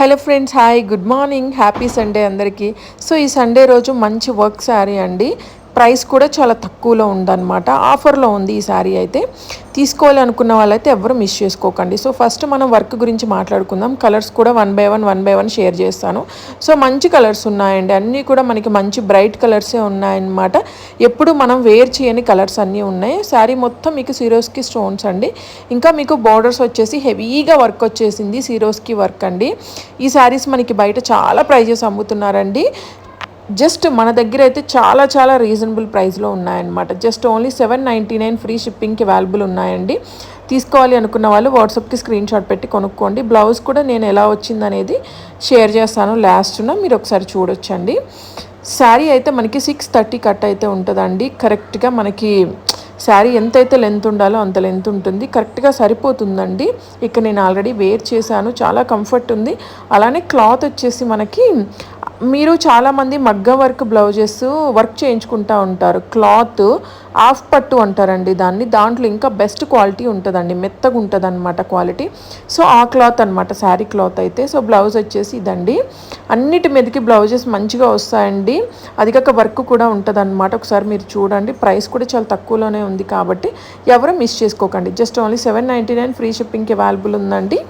Hello friends hi good morning happy Sunday అందరికీ. So ఈ Sunday రోజు మంచి వర్క్ శారీ అండి. ప్రైస్ కూడా చాలా తక్కువలో ఉందన్నమాట. ఆఫర్లో ఉంది ఈ శారీ అయితే. తీసుకోవాలి అనుకున్న వాళ్ళైతే ఎవరు మిస్ చేసుకోకండి. సో ఫస్ట్ మనం వర్క్ గురించి మాట్లాడుకుందాం. కలర్స్ కూడా one by one one by one share చేస్తాను. సో మంచి కలర్స్ ఉన్నాయండి. అన్నీ కూడా మనకి మంచి బ్రైట్ కలర్సే ఉన్నాయన్నమాట. ఎప్పుడు మనం వేర్ చేయని కలర్స్ అన్నీ ఉన్నాయి. శారీ మొత్తం మీకు సీరోస్కి స్టోన్స్ అండి. ఇంకా మీకు బార్డర్స్ వచ్చేసి హెవీగా వర్క్ వచ్చేసింది సీరోస్కి వర్క్ అండి. ఈ శారీస్ మనకి బయట చాలా ప్రైజెస్ అమ్ముతున్నారండి. జస్ట్ మన దగ్గర అయితే చాలా చాలా రీజనబుల్ ప్రైస్లో ఉన్నాయన్నమాట. Just only seven ninety nine free షిప్పింగ్కి available ఉన్నాయండి. తీసుకోవాలి అనుకున్న వాళ్ళు వాట్సాప్కి స్క్రీన్ షాట్ పెట్టి కొనుక్కోండి. బ్లౌజ్ కూడా నేను ఎలా వచ్చిందనేది షేర్ చేస్తాను లాస్ట్న మీరు ఒకసారి చూడొచ్చండి. శారీ అయితే మనకి సిక్స్ థర్టీ కట్ అయితే ఉంటుందండి. కరెక్ట్గా మనకి శారీ ఎంతైతే లెంత్ ఉండాలో అంత లెంత్ ఉంటుంది. కరెక్ట్గా సరిపోతుందండి. ఇక నేను ఆల్రెడీ వేర్ చేశాను. చాలా కంఫర్ట్ ఉంది. అలానే క్లాత్ వచ్చేసి మనకి మీరు చాలామంది మగ్గ వర్క్ బ్లౌజెస్ వర్క్ చేయించుకుంటూ ఉంటారు. క్లాత్ హాఫ్ పట్టు అంటారండి దాన్ని. దాంట్లో ఇంకా బెస్ట్ క్వాలిటీ ఉంటుందండి. మెత్తగా ఉంటుంది అనమాట క్వాలిటీ. సో ఆ క్లాత్ అనమాట శారీ క్లాత్ అయితే. సో బ్లౌజ్ వచ్చేసి ఇదండి. అన్నిటి మీదకి బ్లౌజెస్ మంచిగా వస్తాయండి. అది కాక వర్క్ కూడా ఉంటుంది అనమాట ఒకసారి మీరు చూడండి. ప్రైస్ కూడా చాలా తక్కువలోనే ఉంది కాబట్టి ఎవరు మిస్ చేసుకోకండి. Just only seven ninety nine free షిప్పింగ్కి available ఉందండి.